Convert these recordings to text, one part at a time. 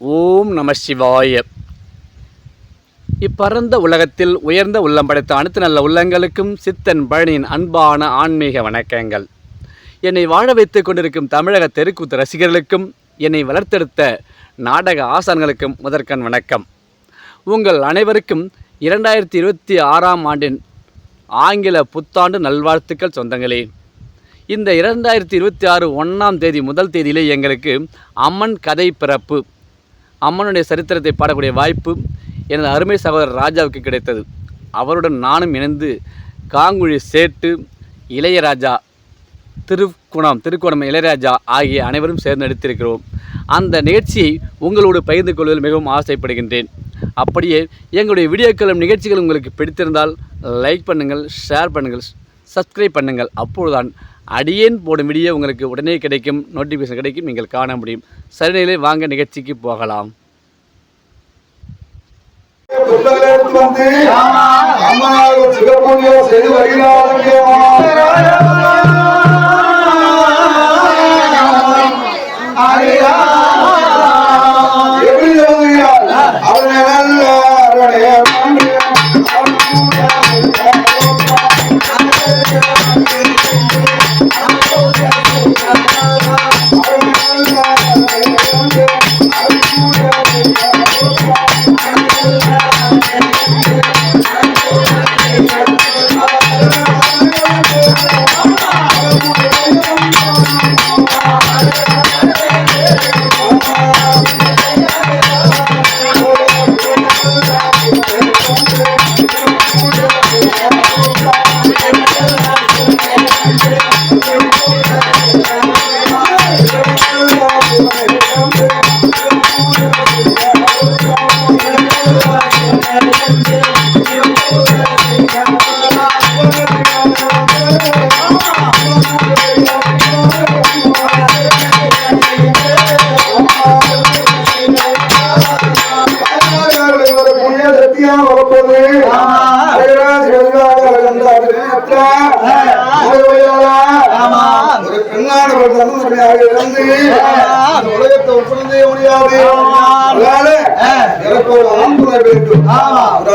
ஓம் நம சிவாய. இப்பரந்த உலகத்தில் உயர்ந்த உள்ளம் படைத்த அனைத்து நல்ல உள்ளங்களுக்கும் சித்தன் பழனியின் அன்பான ஆன்மீக வணக்கங்கள். என்னை வாழ வைத்துக் கொண்டிருக்கும் தமிழக தெருக்கூத்து ரசிகர்களுக்கும் என்னை வளர்த்தெடுத்த நாடக ஆசான்களுக்கும் முதற்கண் வணக்கம். உங்கள் அனைவருக்கும் இரண்டாயிரத்தி இருபத்தி ஆறாம் ஆண்டின் ஆங்கில புத்தாண்டு நல்வாழ்த்துக்கள் சொந்தங்களே. இந்த இரண்டாயிரத்தி இருபத்தி ஆறு ஒன்றாம் தேதி முதல் தேதியிலே எங்களுக்கு அம்மன் கதை பிறப்பு அம்மனுடைய சரித்திரத்தை பாடக்கூடிய வாய்ப்பு எனது அருமை சகோதரர் ராஜாவுக்கு கிடைத்தது. அவருடன் நானும் இணைந்து காங்குழி சேட்டு இளையராஜா திருக்குணம் திருக்குணம் இளையராஜா ஆகிய அனைவரும் சேர்ந்து நடித்திருக்கிறோம். அந்த நிகழ்ச்சியை உங்களோடு பகிர்ந்து கொள்வதில் மிகவும் ஆசைப்படுகின்றேன். அப்படியே எங்களுடைய வீடியோக்களும் நிகழ்ச்சிகள் உங்களுக்கு பிடித்திருந்தால் லைக் பண்ணுங்கள் ஷேர் பண்ணுங்கள் சப்ஸ்கிரைப் பண்ணுங்கள். அப்பொழுதுதான் அடியேன் போடும் வீடியோ உங்களுக்கு உடனே கிடைக்கும் நோட்டிஃபிகேஷன் கிடைக்கும் நீங்கள் காண முடியும் சரிநிலை வாங்க நிகழ்ச்சிக்கு போகலாம் செய்து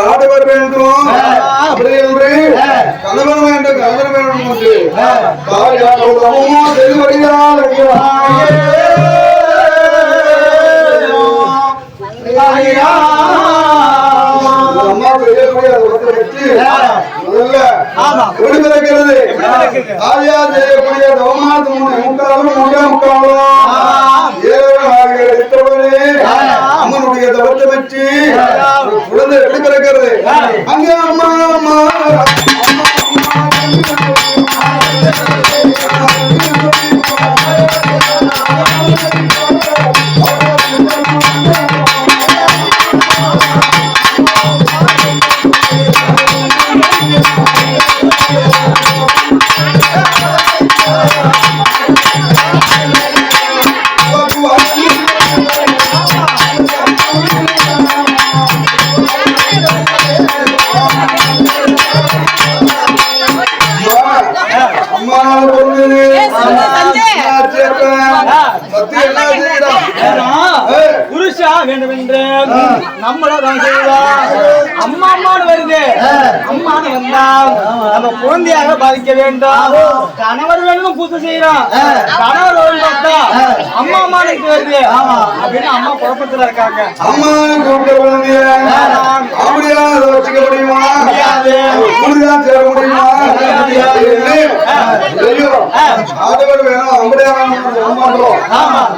ஆடவர் வேண்டும். அப்படி என்று கணவன் வேண்டும் கணவன் வேண்டும் என்று. தாயாகவும் செய்து வருகிறார் அம்மா ஒருத்தரை வச்சு முதல்ல தவமானது முக்காலும் அம்மனுடைய தவத்தை வச்சு குழந்தை எப்படி பிறக்கிறது அங்க அம்மா அம்மா அம்மா புருஷா வேண்டும் என்று நம்மளதான் செய்வோம் அம்மா அம்மானு வருது. அம்மானு வந்தா நம்ம குழந்தையாக பாதிக்க வேண்டும். கணவர் வேணும் பூசை செய்யறோம் கணவர் வேணும் பார்த்தா அம்மா அம்மானு வருது. அப்படின்னு அம்மா குழப்பத்துல இருக்காங்க. அம்மா கூப்பிட்ட குழந்தைய அப்படியெல்லாம் அதை வச்சுக்க முடியுமா? முடியாது. சேர முடியுமா. ஐயோ வேணும் அப்படியே மாட்டோம்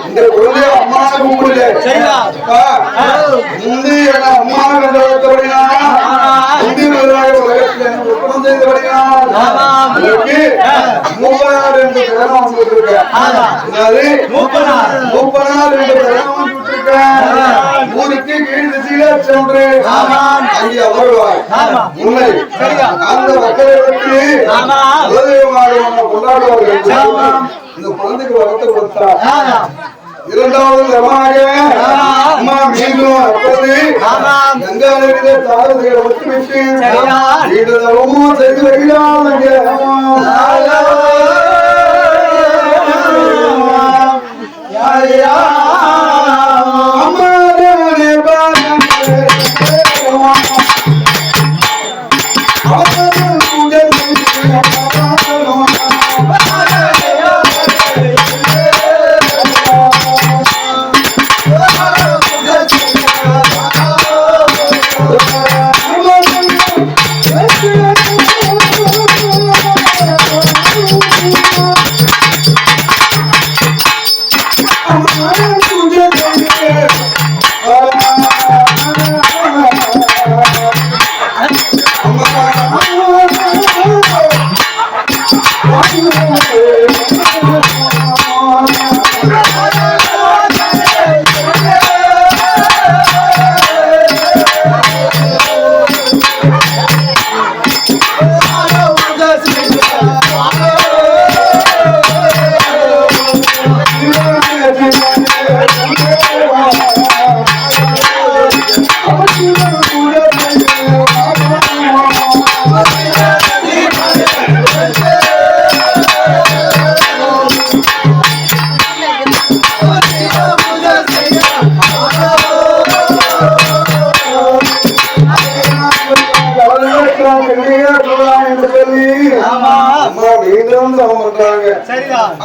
இந்த குழந்தைய அம்மா கூப்பிடுது செய்யலாம். என்ன அம்மா அதற்கு மூப்பனார் என்று வந்துருக்கேன் அதாவது மூப்பனார். என்று வந்துருக்கேன் ஊருக்கு கீழ் திசையில சென்று அங்கே அமர்வார். உண்மை அந்த மக்களை பற்றி நம்ம கொண்டாடுவார்கள். இந்த குழந்தைக்கு வரத்தை கொடுத்தார். இரண்டாவது தரமாக அம்மா மீண்டும் அப்போது கங்கா நதியிலே தாரதிகளை ஒட்டுவிட்டு வீடுதவும் செய்து வருகிறார்கள் அம்மா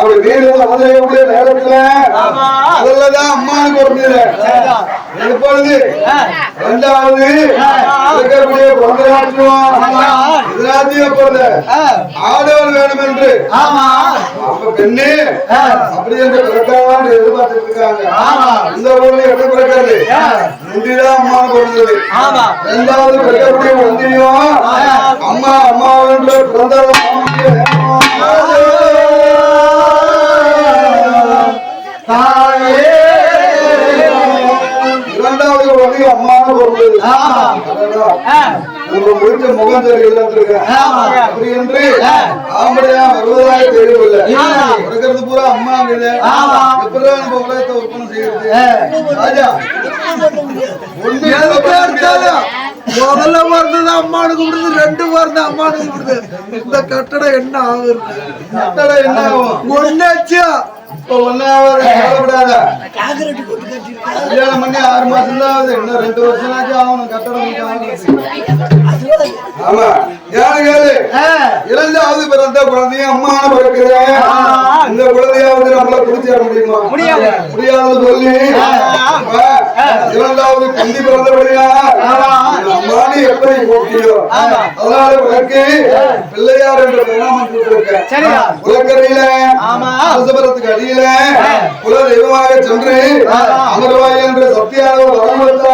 ஒரு வீடு அவதையுடைய நேரத்துல ஆமா. அதுலதான் அம்மானுக்கு ஒரு வீடு. ஆ. ரெண்டாவது இருக்கக்கூடிய. இதனாச்சும் எப்பொழுது ஆ. ஆடவர் வேணும் என்று பெண்ணு அப்படி என்று பிறக்காமல் எதிர்பார்த்துட்டு இருக்காங்க. ஆமா. இந்த ஊர்ல எப்படி பிறக்காது. முந்திதான் அம்மா பிறந்தது ஆமா. ரெண்டாவது பிறக்கக்கூடிய குழந்தையும் அம்மா அம்மா என்று பிறந்தாலும் அப்படி என்று ஆம்பளையா வருவதாக தெரியவில்லை ஆமா. இருக்கிறது பூரா அம்மா இருக்குது ஆமா. எப்படிதான் நம்ம உலகத்தை ஒப்பனை செய்யறது? ராஜா. ஒண்ணு எதுக்கு எடுத்தாலும் முதல்ல வருது அம்மானு கூப்பிடுது ரெண்டு வருது அம்மானு கூப்பிடுது இந்த கட்டடம் என்ன ஆகுது? கட்டளை என்ன ஆகும்? ஒன்னாச்சு இப்ப ஒன்னாவது கவலைப்படாத. கல்யாணம் பண்ணி ஆறு மாசம் தான் ஆகுது. இன்னும் ரெண்டு வருஷம் ஆச்சும் ஆகணும். கட்டடம். ஆமா. யாரு கேளு? இரண்டாவது பிறந்த குழந்தையும் அம்மான பிறக்குது? இந்த குழந்தையாவது நம்மள குடிச்சிட முடியுமா? முடியாது. முடியாது சொல்லி. இரண்டாவது கண்டி பிறந்தபடியா? அம்மானி எப்படி கூப்பிட்டியோ அதனால உனக்கு பிள்ளையார் என்ற பிரணாமம் கொடுத்திருக்கேன் சரியா. உலக்கரையில ஆமா. அரசபுரத்துக்கு அடியில குல தெய்வமாக சென்று அமர்வாய் என்று சத்தியாக வரம் கொடுத்த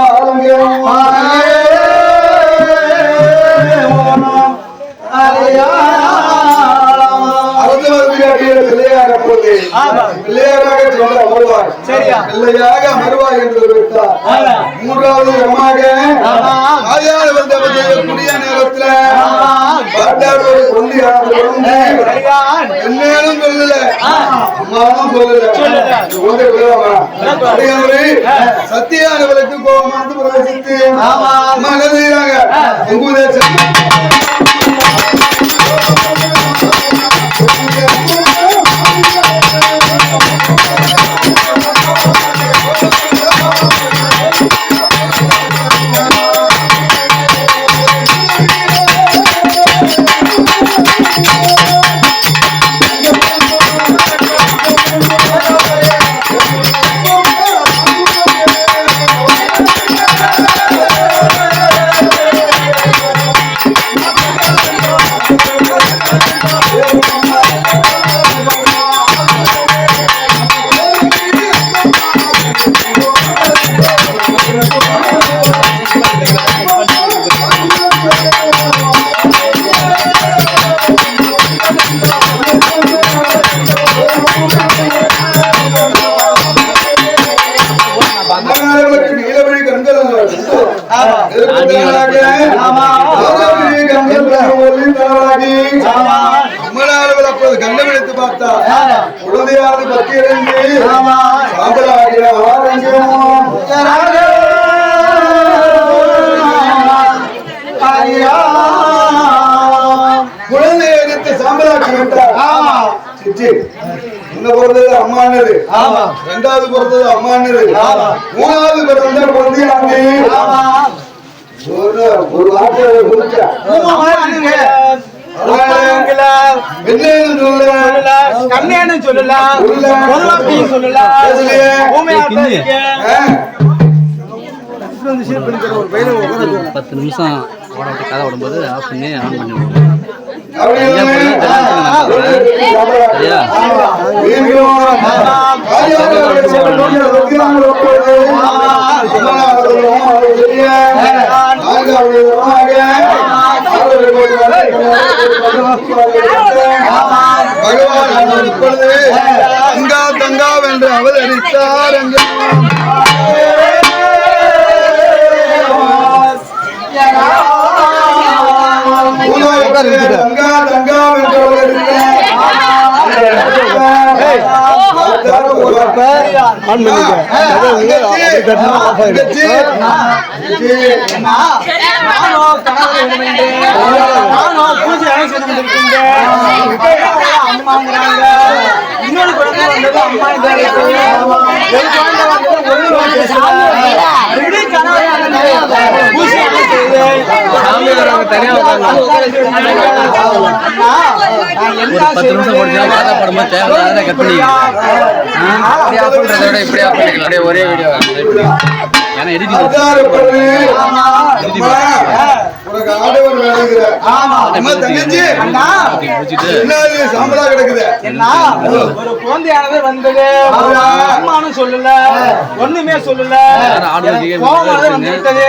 பிள்ளையாக போது. பிள்ளையாராக அமர்வாய் சரியா. பிள்ளையாக அமர்வாய் என்று விட்டார். மூன்றாவது இடமாக ஆமா. ஆயாத வந்தவர் செய்யக்கூடிய நேரத்துல கொண்டியார் சரிதான். என்னன்னு சொல்லல அம்மாவும் சொல்லல விடுவாமா அப்படியாவது சத்தியானவருக்கு கோபமானது பிரவேசித்து ஆமா. அம்மா முன்ன பிறந்தது அம்மானது ரெண்டாவது பிறந்தது அம்மானது மூணாவது பிறந்த குழந்தையானது ஒரு ஒரு வார்த்தை கண்ணேன்னு சொல்லலாம் சொல்லலாம் பத்து நிமிஷம் ஓட விட்டு கதை விடும்போது ஆஃப் பண்ணி ஆன் பண்ணி. சரியா பகவான் இப்பொழுது தங்கா தங்கா என்று அவதரித்தார் தங்கா தங்கா என்று அவதரித்தார் நானோ கணவர் வேண்டுமென்றேன். நானோ பூஜை கொண்டிருக்கின்றேன். அம்மாங்கிறாங்க. இன்னொரு குழந்தை வந்தது அம்மா ஒரு குழந்தை வந்தது ஒரு பூஜை பத்து நிமிஷம் படமா கட் பண்ணிக்கலாம் பண்றதை விட இப்படியா பண்ணிக்கலாம் அப்படியே ஒரே வீடியோ உனக்கு ஆடவர் வேணுங்கிற. தங்கச்சி. என்ன இது? சாம்பலா கிடக்குது. என்ன ஒரு குழந்தையானது வந்தது. அம்மானும் சொல்லல. ஒண்ணுமே சொல்லல. கோவமானது. வந்து விட்டது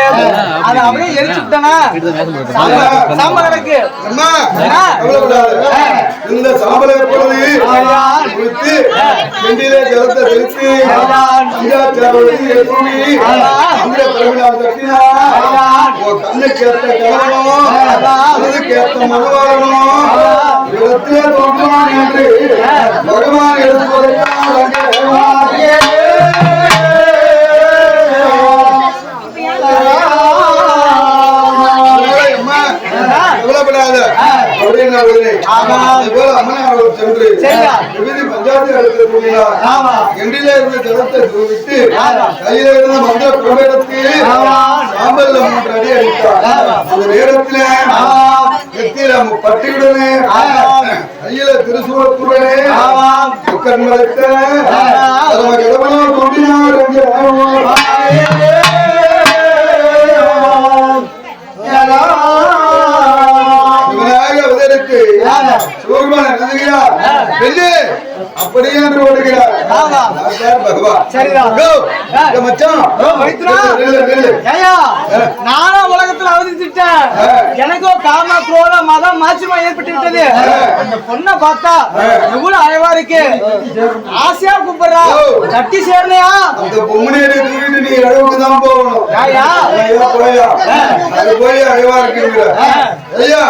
அதை அப்படியே எரிச்சுட்டேனா சாம்பல் சாம்பல் கிடக்கு. அம்மா என்ன? இந்த சாம்பலை எப்பொழுது குளித்து கெண்டியிலே ஜலத்தை தெளித்து பஞ்சாச்சாரத்தை ஏற்றி அந்த பிறவிழா தட்டினா உன் கண்ணுக்கு ஏத்த கலவரம் மனதுக்கு ஏத்த மனவாரணும் இடத்திலே தோன்றுவான் என்று பகவான் கவலைப்படாத அப்படின்னு அம்மனார் சென்று. விபதி பஞ்சாயத்து இடத்துல கூறினார். எண்டிலே இருந்த ஜலத்தை விட்டு கையில இருந்த மந்திர பிரபேடத்து சாம்பல்ல மூன்று அடி அடித்தார். அந்த நேரத்துல நெத்தியில பட்டியுடனே கையில திருசூலத்துடனே கண்மலைத்த தோன்றினார் என்று சூர்மன் எழுதுகிறார் வெள்ளி அப்படியே என்று ஓடுகிறார். நானும் உலகத்துல அவதரிச்சுட்டேன். எனக்கோ காம குரோத மதம் மாற்றமா ஏற்பட்டு விட்டது அந்த பொண்ணை பார்த்தா எவ்வளவு அழகா இருக்கு. ஆசையா கூப்பிடுறா. கட்டி சேரலையா? அந்த பொம்மனையை தூக்கிட்டு நீ அளவுக்கு தான் போகணும். அது போய் அழவா இருக்குங்கிற. ஐயா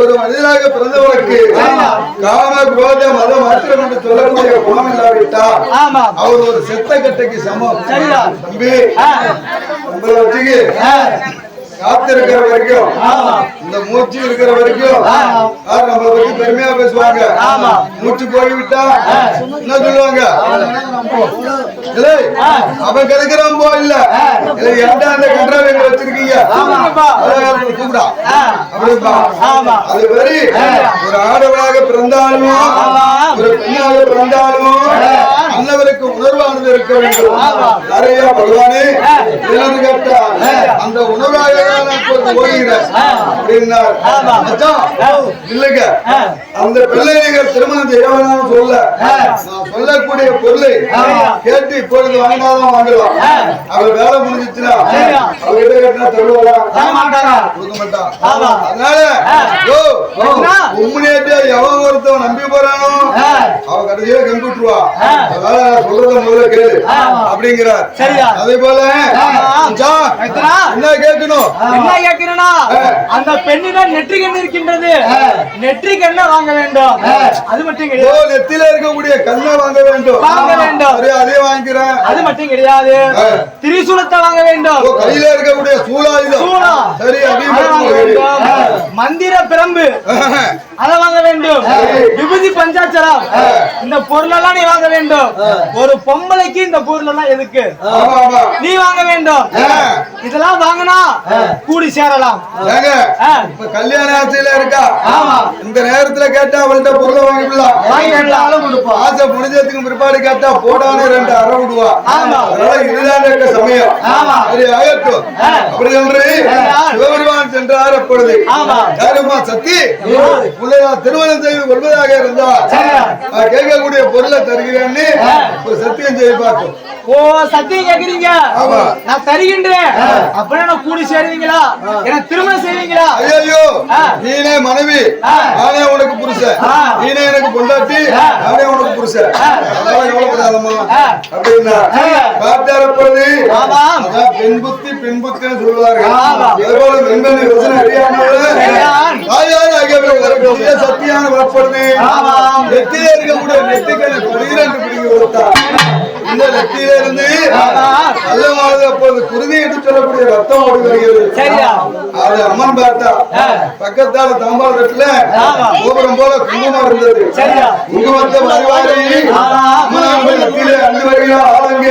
ஒரு மனிதனாக பிறந்தவனுக்கு காம குரோத மத மாத்திரம் என்று சொல்லக்கூடிய குணம் இல்லாவிட்டால் ஆமா. அவர் ஒரு செத்த கட்டைக்கு சமம். சரியா. தம்பி ஆ, உங்களை வச்சுக்கு. ஆ, காத்து இருக்கிற வரைக்கும் இந்த மூச்சு இருக்கிற வரைக்கும் நம்மளை பத்தி பெருமையா பேசுவாங்க? மூச்சு போய்விட்டா என்ன சொல்லுவாங்க? அவன் கிடைக்கிறான் போ இல்ல. இல்லை, ஏன்டா அந்த கன்றாவை கூப்பிடா. அது மாதிரி ஒரு ஆடவராக பிறந்தாலும் ஒரு பெண்ணாக பிறந்தாலும் அன்னவருக்கு உணர்வானது இருக்க வேண்டும் நிறைய பகவானே கேட்டா அந்த உணர்வாக ஓடுகிறேன் அப்படின்னார் மச்சான், இல்லைங்க. அந்த பிள்ளை நீங்கள் திருமணம் செய்ய வேணாம்னு சொல்ல நான் சொல்லக்கூடிய பொருளை கேட்டு இப்பொழுது வாங்கினாதான் வாங்கலாம் அவர் வேலை முடிஞ்சிச்சுன்னா அவர்கிட்ட கேட்டா தருவாரா கொடுக்க மாட்டான். அதனால யோ, உம்முனியாட்டியா எவன் ஒருத்தவன் நம்பி போறானோ அவன் கடைசியில கம்பிட்டுருவா சொல்றத முதல்ல கேளு. அப்படிங்கிறார். சரியா. அதே போல. என்ன கேட்கணும்? என்ன கேட்கிறேன்னா அந்த பெண்ணிடம் நெற்றிக்கண் இருக்கின்றது. நெற்றிக்கண்ணை வாங்க வேண்டும். அது மட்டும் கிடையாது. நெத்தில இருக்கக்கூடிய கண்ணை வாங்க வேண்டும். வாங்க வேண்டும். அதே வாங்கிக்கிறேன். அது மட்டும் கிடையாது. திரிசூலத்தை வாங்க வேண்டும். கையில இருக்கக்கூடிய சூலாயுதம். சூலம். சரி மந்திர பிரம்பு. அதை வாங்க வேண்டும். விபூதி பஞ்சாச்சரம் இந்த பொருளெல்லாம் நீ வாங்க வேண்டும். ஒரு பொம்பளைக்கு இந்த பொருள் எல்லாம் எதுக்கு நீ வாங்க வேண்டும். இதெல்லாம் வாங்கினா கூடி சேரலாம். இப்ப கல்யாண ஆசையில இருக்கா? ஆமா. இந்த நேரத்துல கேட்டா அவள்கிட்ட பொருளை வாங்கிடலாம் வாங்கி விடலாம் ஆசை முடிஞ்சதுக்கு பிற்பாடு கேட்டா போடானே ரெண்டு அரை விடுவா. ஆமா. அதனால இதுதான் இருக்க சமயம். ஆமா. சரி ஆகட்டும். அப்படி என்று சிவபெருமான் சென்றார் அப்பொழுது. ஆமா. யாருமா சக்தி பிள்ளையா திருமணம் செய்து கொள்வதாக. நான் கேட்கக்கூடிய பொருளை தருகிறேன்னு சத்தியம் செய்து பார்க்கும் ஓ சத்தியம் கேக்குறீங்க ஆமா. நான் தருகின்றேன். அப்படின்னா நான் கூடி சேருவீங்களா எனக்கு திருமணம் செய்வீங்களா ஐயோ. நீனே மனைவி. நானே உனக்கு புருஷன். நீனே எனக்கு பொண்டாட்டி நானே உனக்கு புருஷன் அதெல்லாம் கவலைப்படாதம்மா. அப்படின்னா சரியா. பார்த்தார் அப்பொழுது ஆமாம். அதான் பெண் புத்தி பெண் புத்தின்னு சொல்லுவார்கள். அதுபோல மென்பன் யோசனை அறியாமல். தாயார் ஆகியவர்களுக்கு சத்தியான இருக்கக்கூடிய பனிரெண்டு பிடிக்க கொடுத்தார் இந்த ஆமாம். நல்லமானது அப்பொழுது குருதி என்று சொல்லக்கூடிய ரத்தம் ஓடி வருகிறது சரியா. அது அம்மன் பார்த்தா பக்கத்தால தாம்பாள் கட்டுல ஆமா. கோபுரம் போல குங்குமம் இருந்தது சரியா. குங்குமத்தை வருவாரி. அம்மனாக நெத்தியில அண்டு வருகிறார் ஆளுங்க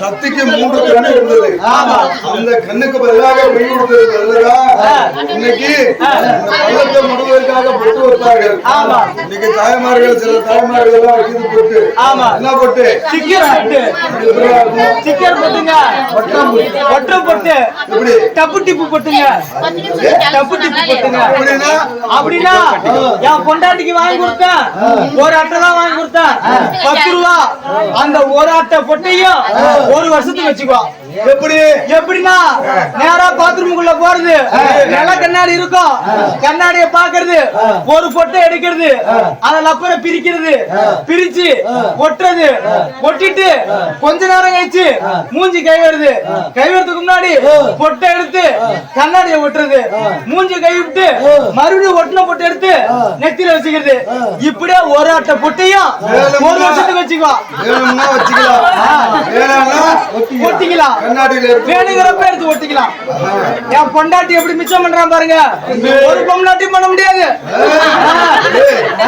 சக்திக்கு மூன்று கண்ணு இருந்தது. அந்த கண்ணுக்கு பதிலாக பெண் கொடுத்தது அல்லவா இன்னைக்கு பள்ளத்தை முடுவதற்காக பொட்டு வைத்தார்கள் இன்னைக்கு தாய்மார்கள் சில தாய்மார்கள் எல்லாம் இது போட்டு ஆமா. என்ன போட்டு? சிக்கர் போட்டுங்க. வட்டம் போட்டு. எப்படி? டப்பு டிப்பு போட்டுங்க. டப்பு டிப்பு போட்டுங்க. அப்படின்னா? அப்படின்னா என் பொண்டாட்டிக்கு வாங்கி கொடுத்தேன். ஒரு அட்டை தான் வாங்கி கொடுத்தேன். பத்து ரூபா. அந்த ஒரு அட்டை பொட்டையும் 뭐하러 왔어 뜨거 지금 எப்படி? எப்படின்னா நேரா பாத்ரூமுக்குள்ள போறது. நல்ல கண்ணாடி இருக்கும். கண்ணாடிய பாக்குறது ஒரு பொட்டை எடுக்கிறது. அதுல அப்புறம் பிரிக்கிறது. பிரிச்சு ஒட்டுறது. ஒட்டிட்டு கொஞ்ச நேரம் கழிச்சு மூஞ்சி கை வருது கை வரதுக்கு முன்னாடி பொட்டை எடுத்து கண்ணாடிய ஒட்டுறது. மூஞ்சி கை விட்டு மறுபடியும் ஒட்டின பொட்டை எடுத்து நெத்தியில வச்சுக்கிறது. இப்படியே ஒரு அட்டை பொட்டையும் ஒரு வருஷத்துக்கு வச்சுக்கோ வேணும்னா வச்சுக்கலாம். வேணாம்னா ஒட்டிக்கலாம். கண்ணாடியில எடுத்து வேணுங்கிறப்ப எடுத்து ஒட்டிக்கலாம் என் பொண்டாட்டி எப்படி மிச்சம் பண்றான் பாருங்க. ஒரு பொண்டாட்டியும் பண்ண முடியாது.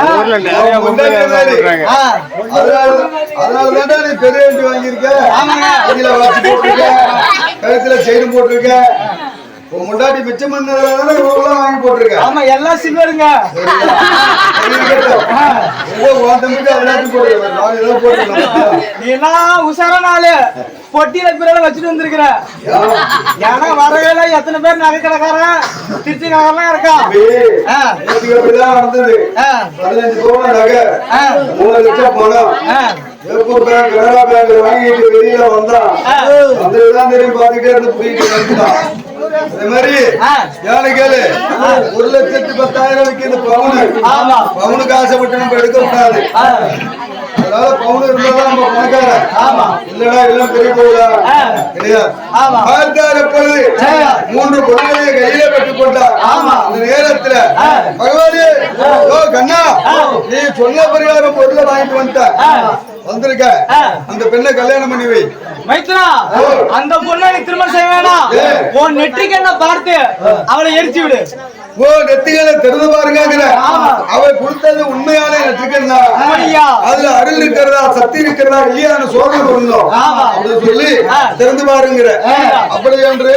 அவன் முன்னாடி வேலை. ஆ, அதனால- அதனாலதான்டா நீ பெரிய வண்டி வாங்கியிருக்க. ஆமாங்க. கையில வாட்ச் போட்டிருக்க. கழுத்துல செயின் போட்டிருக்க. உன் முண்டாட்டி மிச்சம் பண்ணதால இவ்வளவு வாங்கி போட்டிருக்க ஆமா எல்லாம் சில்வருங்க. நான் ஆளு பொட்டியில பிறகு வச்சுட்டு வந்திருக்கிற ஏன்னா வரவேல எத்தனை பேர் நகை கடைக்காரன் திருச்சி நகர்லாம் இருக்கான் நடந்தது. பதினஞ்சு பவுன் நகை, மூணு லட்சம் பணம். ஆ. வேப்பூர் பேங்க், கனரா பேங்க் வாங்கிட்டு வெளியில வந்தான். வந்ததுதான் தெரியும், பார்த்துக்கிட்டே இருந்து. அதே மாதிரி ஆ. யானை கேளு ஒரு லட்சத்து பத்தாயிரம் விற்கிது பவுனு ஆமா. பவுனுக்கு ஆசைப்பட்டு நம்ம எடுக்க கூடாது அதனால பவுன் இருந்தாதான் நம்ம பணக்காரன் ஆமா. இல்லடா எல்லாம் பெரிய ஆ. கிடையாது ஆமா. பார்த்தார் எப்பொழுது. மூன்று பொருளையை கையில பெற்றுக் கொண்டார் ஆமா. அந்த நேரத்துல. பகவானே ஓ கண்ணா நீ சொன்ன பரிகாரம் பொருளை வாங்கிட்டு வந்துட்ட. வந்திருக்க. அந்த பெண்ணை கல்யாணம் பண்ணி வை மைத்ரா அந்த பொண்ணை நீ திருமணம் செய்ய வேணாம். உன் நெற்றிக்கு என்ன பார்த்து அவளை எரிச்சு விடு ஓ நெத்திகளை திறந்து பாருங்கிற ஆமா. அவ கொடுத்தது உண்மையான அப்படியா? அதுல அருள் இருக்கிறதா சக்தி இருக்கிறதா இல்லையான்னு சோதனை பண்ணணும் ஆமா. அப்படி சொல்லி. திறந்து பாருங்கிற. அப்படி என்று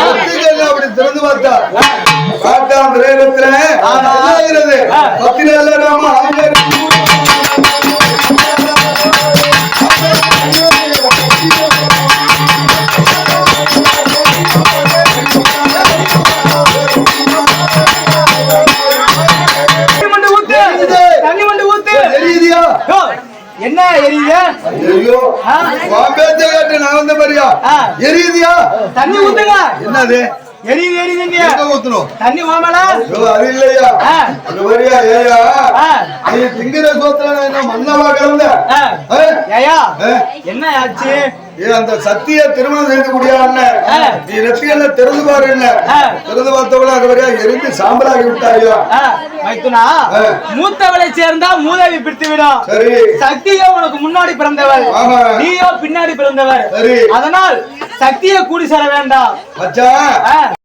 நெத்திகள் அப்படி திறந்து பார்த்தா பார்த்தா அந்த நேரத்துல. பத்து நாள்ல நாம ஆயிரம் என்ன எரியுது ஐயோ. வாபேச்ச கேட்டு நான் வந்த மாதிரியா ஆ. எரியுதியா தண்ணி ஊத்துங்க என்னது எரியுது எரியுதுங்க எங்க தண்ணி ஐயோ, அது இல்லையா. அது மாதிரியா ஏயா. நீ திங்கிற சோத்துல என்ன மண்ணவா. ஆ? ஏயா? என்ன ஆச்சு அந்த சத்திய திருமணம் செய்து ஆ. நீ திறந்து பாரு ஆ. திறந்து பார்த்தவள அது வரையா எரிந்து சாம்பலாகி விட்டாயா? மைத்துனா. மூத்தவளை சேர்ந்தா மூதேவி பிடித்து விடும். சரி. சக்தியோ உனக்கு முன்னாடி பிறந்தவர். நீயோ பின்னாடி பிறந்தவர். சரி. அதனால் சக்தியை கூடி சேர வேண்டாம். மச்சான்.